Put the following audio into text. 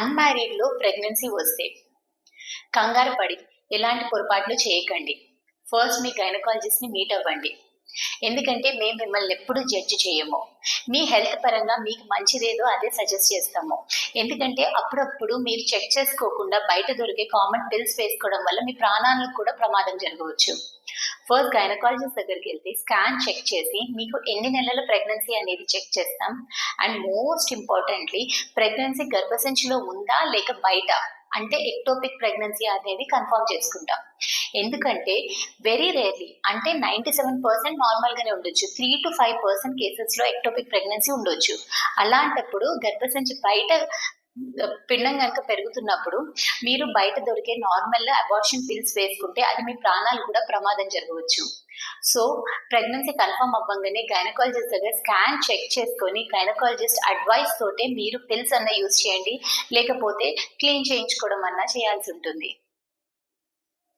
అన్మ్యారీడ్లో pregnancy వస్తే. కంగారు పడి ఎలాంటి పొరపాట్లు చేయకండి. ఫస్ట్ మీ గైనకాలజిస్ట్ని మీట్ అవ్వండి. ఎందుకంటే మేము మిమ్మల్ని ఎప్పుడు జడ్జి చేయము. మీ హెల్త్ పరంగా మీకు మంచిదేదో అదే సజెస్ట్ చేస్తాము. ఎందుకంటే అప్పుడప్పుడు మీరు చెక్ చేసుకోకుండా బయట దొరికే కామన్ పిల్స్ వేసుకోవడం వల్ల మీ ప్రాణాలకు కూడా ప్రమాదం జరగవచ్చు. ఫస్ట్ గైనకాలజిస్ట్ దగ్గరికి వెళ్తే స్కాన్ చెక్ చేసి మీకు ఎన్ని నెలల ప్రెగ్నెన్సీ అనేది చెక్ చేస్తాం. అండ్ మోస్ట్ ఇంపార్టెంట్లీ ప్రెగ్నెన్సీ గర్భసంచిలో ఉందా లేక బయట? అంటే ఎక్టోపిక్ ప్రెగ్నెన్సీ అనేది కన్ఫర్మ్ చేసుకుంటాం. ఎందుకంటే వెరీ రేర్లీ అంటే నైంటీ సెవెన్ పర్సెంట్ నార్మల్గానే ఉండొచ్చు. త్రీ టు ఫైవ్ పర్సెంట్ కేసెస్లో ఎక్టోపిక్ ప్రెగ్నెన్సీ ఉండొచ్చు. అలాంటప్పుడు గర్భసంచి బయట పిండం కనుక పెరుగుతున్నప్పుడు మీరు బయట దొరికే నార్మల్ అబార్షన్ పిల్స్ వేసుకుంటే అది మీ ప్రాణాలు కూడా ప్రమాదం జరగవచ్చు. సో ప్రెగ్నెన్సీ కన్ఫర్మ్ అవ్వగానే గైనకాలజిస్ట్ దగ్గర స్కాన్ చెక్ చేసుకొని గైనకాలజిస్ట్ అడ్వైస్ తోటే మీరు పిల్స్ అన్న యూజ్ చేయండి. లేకపోతే క్లీన్ చేయించుకోవడం అన్నా చేయాల్సి ఉంటుంది.